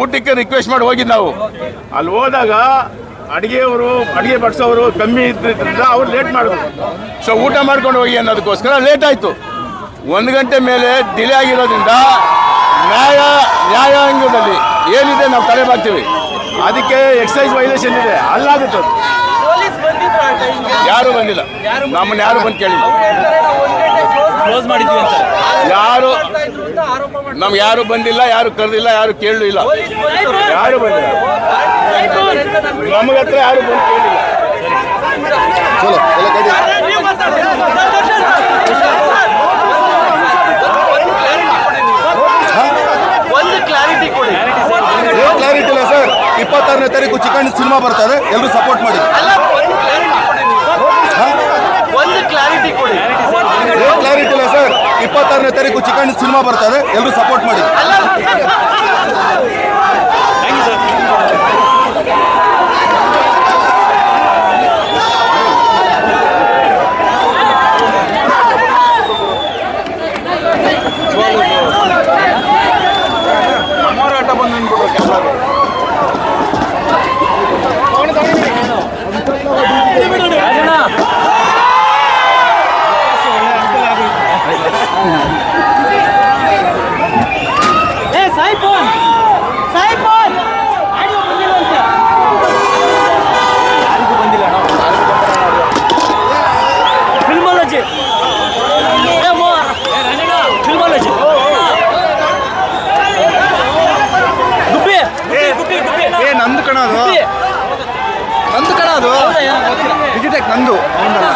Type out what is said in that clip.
ಊಟಕ್ಕೆ ರಿಕ್ವೆಸ್ಟ್ ಮಾಡಿ ಹೋಗಿದ್ದು ನಾವು. ಅಲ್ಲಿ ಹೋದಾಗ ಅಡುಗೆಯವರು ಅಡುಗೆ ಬಡಿಸೋರು ಕಮ್ಮಿ ಇದ್ದಿದ್ದರಿಂದ ಅವ್ರು ಲೇಟ್ ಮಾಡಿದ್ರು. ಸೊ ಊಟ ಮಾಡ್ಕೊಂಡು ಹೋಗಿ ಅನ್ನೋದಕ್ಕೋಸ್ಕರ ಲೇಟ್ ಆಯಿತು. ಒಂದು ಗಂಟೆ ಮೇಲೆ ಡಿಲೇ ಆಗಿರೋದ್ರಿಂದ ನ್ಯಾಯ ನ್ಯಾಯಾಂಗದಲ್ಲಿ ಏನಿದೆ ನಾವು ಕರೆ ಬಾಗ್ತೀವಿ ಅದಕ್ಕೆ ಎಕ್ಸೈಸ್ ವೈಲೇಷನ್ ಇದೆ. ಅಲ್ಲಾಗುತ್ತೆ ಯಾರು ಬಂದಿಲ್ಲ. ನಮ್ಮನ್ನ ಯಾರು ಬಂದು ಅಂತ. ಯಾರು ನಮ್ಗೆ ಯಾರು ಬಂದಿಲ್ಲ ಯಾರು ಕರೆದಿಲ್ಲ ಯಾರು ಕೇಳಲೂ ಇಲ್ಲ ಪೊಲೀಸ್ ಬಂದಿದ್ರು. ಯಾರು ಬಂದಿಲ್ಲ? ನಮಗತ್ರ ಹತ್ರ ಯಾರು ಬಂದು ಕೇಳಿಲ್ಲ. ಚಲೋ ಒಂದು ಕ್ಲಾರಿಟಿ ಕೊಡಿ. ಏನ್ ಕ್ಲಾರಿಟಿ ಇಲ್ಲ ಸರ್? ಇಪ್ಪತ್ತಾರನೇ ತಾರೀಕು ಚಿಕನ್ ಸಿನಿಮಾ ಬರ್ತಾರೆ ಎಲ್ಲರೂ ಸಪೋರ್ಟ್ ಮಾಡಿ. ಇಪ್ಪತ್ತಾರನೇ ತಾರೀಕು ಚಿಕನ್ ಸಿನಿಮಾ ಬರ್ತದೆ ಎಲ್ಲರೂ ಸಪೋರ್ಟ್ ಮಾಡಿ. Well, ಏ ಸಾಯಿಪೋನ್ ಸಾಯಿಪೋನ್ ಆಡಿಯೋ ಬಂದಿಲ್ಲ ಅಂತ ಯಾರಿಗೂ ಬಂದಿಲ್ಲ ಫಿಲ್ಮಾಲಜಿ ಫಿಲ್ಮಾಲಜಿ ಗುಬ್ಬಿ ಗುಬ್ಬಿ ಗುಬ್ಬಿ ಏ ನಂದು ಕಣ ಅದು ನಂದು ಕಣ ಅದು ಡಿಜಿಟೆಕ್ ನಂದು ಅವನಲ್ಲ